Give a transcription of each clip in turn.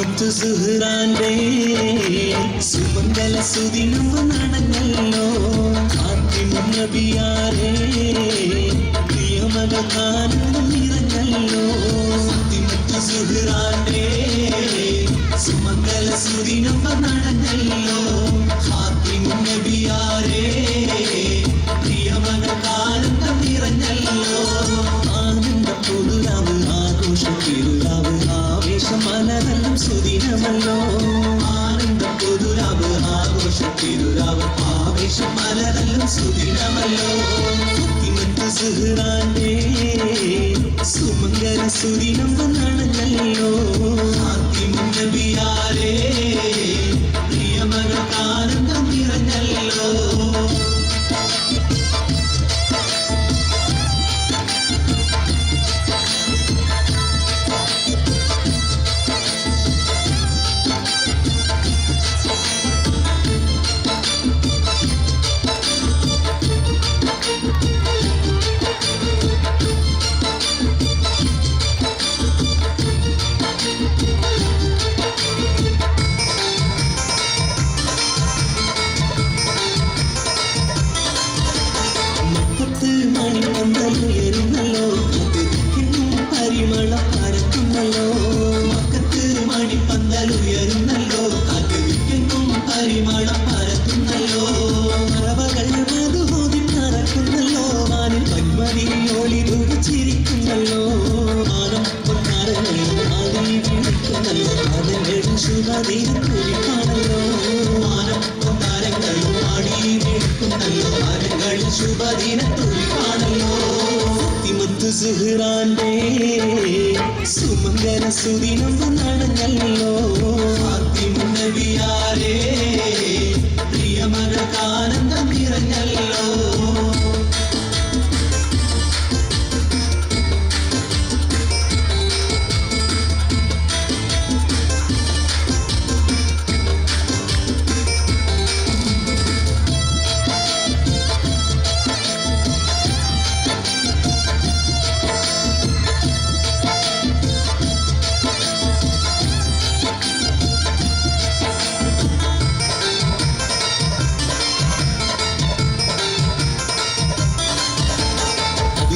ഫാത്തിമത്ത് സുഹ്റാന്റെ സുമംഗല സുദിനം നടന്നല്ലോ. നബിയാരെ പ്രിയമക നിറഞ്ഞല്ലോ. മലരെല്ലാം സുദിനമല്ലോ. ആനന്ദ പൊതുരാവ് ആഘോഷത്തിരുരാവ് ആവേശം മലരെല്ലാം സുദിനമല്ലോ. സുഹ്റാന്റെ സുമംഗല സുദിനം നടന്നല്ലോ മണി പന്തലുയരുന്നല്ലോ എന്നും പരിമളം പരത്തുന്നല്ലോ. മക്കത്ത് മണി പന്തലുയരുന്നല്ലോ എന്നും പരിമളം പരത്തുന്നല്ലോ. പറവകൾ മധുഹോതി നടക്കുന്നല്ലോ. മാനിൽ പന്മതി ഒളി ചിരിക്കുന്നല്ലോ മാനം പൊന്നാരങ്ങൾ ആദി വിളിക്കുന്നല്ലോ. അതിന്റെ ശുഭദിനം കുളിക്കാണല്ലോ മാനം പൊന്നാരങ്ങളും ആടി വിളിക്കുന്നല്ലോ മരങ്ങളിൽ ശുഭദിനത്തുള്ളി കാണല്ലോ ഫാത്തിമത്ത് സുഹ്റാന്റെ സുമംഗല സുദിനം നടഞ്ഞല്ലോ ആദ്യം നബിയാരെ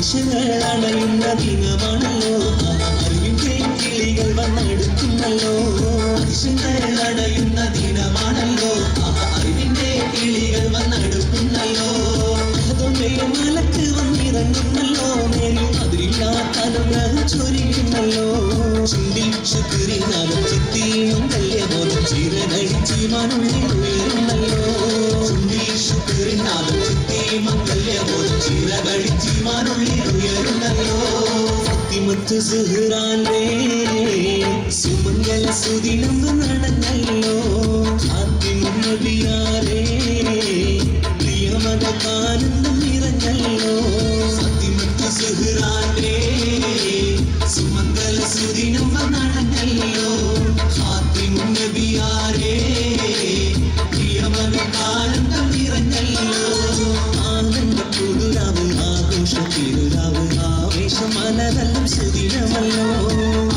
ദിശകൾ അണയുന്ന ദിനമാണല്ലോ അറിവിന്റെ കിളികൾ വന്നെടുക്കുന്നല്ലോ. ദിശകൾ അണയുന്ന ദിനമാണല്ലോ അറിവിന്റെ കിളികൾ വന്നെടുക്കുന്നല്ലോ. അതുകൊണ്ട് മലക്ക് വന്നിറങ്ങുന്നല്ലോ. മേലും അതിരില്ലാത്ത അനുഗ്രഹം ചൊരിയുന്നല്ലോ. ചുണ്ടിൽ ശുക്രിനാലും ചിത്തിയും കല്യബോധം ചിരനടിച്ച് മനുള്ളിൽ ഉയരുന്നല്ലോ. ചുണ്ടിൽ ശുക്രിനാലും സുഹ്റാന്റെ സുമംഗല സുദിനം നടന്നല്ലോ. ഫാത്തിമ നബിയാരെ ആവേശം ശരീരമല്ലോ.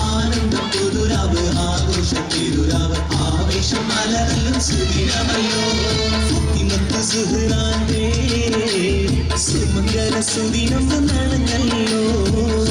ആനന്ദ പുതുരാവ് ആഘോഷത്തിരുരാവ് ആവേശം മലരെല്ലാം ശരീരമല്ലോ. ഫാത്തിമത്ത് സുഹ്റാന്റെ സുമംഗല സുദിനം നടന്നല്ലോ.